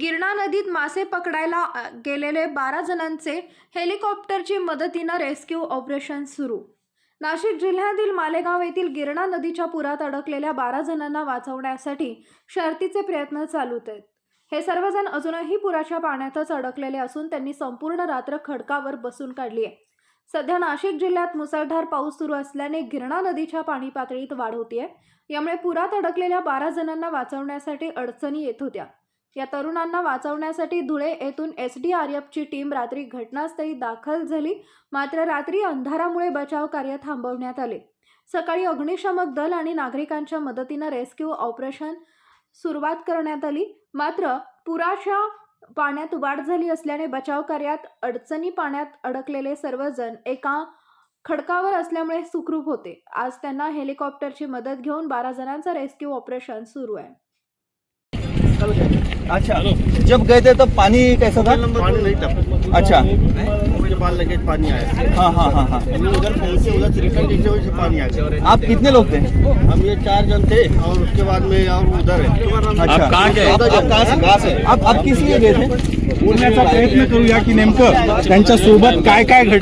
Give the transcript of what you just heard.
गिरणा नदीत मासे पकडायला गेलेले बारा जणांचे हेलिकॉप्टरची मदतीनं रेस्क्यू ऑपरेशन सुरू. नाशिक जिल्ह्यातील मालेगाव येथील गिरणा नदीच्या पुरात अडकलेल्या बारा जणांना वाचवण्यासाठी शर्तीचे प्रयत्न चालू आहेत. हे सर्वजण अजूनही पुराच्या पाण्यातच अडकलेले असून त्यांनी संपूर्ण रात्र खडकावर बसून काढली आहे. सध्या नाशिक जिल्ह्यात मुसळधार पाऊस सुरू असल्याने गिरणा नदीच्या पाणी पातळीत वाढ होतीये. यामुळे पुरात अडकलेल्या बारा जणांना वाचवण्यासाठी अडचणी येत होत्या. या तरुणांना वाचवण्यासाठी धुळे येथून एस डी आर एफची टीम रात्री घटनास्थळी दाखल झाली. मात्र रात्री अंधारामुळे बचाव कार्य थांबवण्यात आले. सकाळी अग्निशमक दल आणि नागरिकांच्या मदतीनं रेस्क्यू ऑपरेशन सुरुवात करण्यात आली. मात्र पुराच्या पाण्यात वाढ झाली असल्याने बचाव कार्यात अडचणी पाण्यात अडकलेले सर्वजण एका खडकावर असल्यामुळे सुखरूप होते. आज त्यांना हेलिकॉप्टरची मदत घेऊन बारा जणांचं रेस्क्यू ऑपरेशन सुरू आहे. अच्छा. जब गए थे तब पानी कैसा था? पानी नहीं था। अच्छा. उसके बाद लगे पानी आया। हाँ हाँ हाँ हाँ. उधर पहुँचे उधर पानी आ गया। आप कितने लोग थे? हम ये चार जन थे और उसके बाद में और उधर है। अच्छा. आप आप कहाँ से? कहाँ से आप आप किस लिए गए थे? बोलण्याचा प्रयत्न करूया की नेमकं त्यांच्या सोबत काय काय घड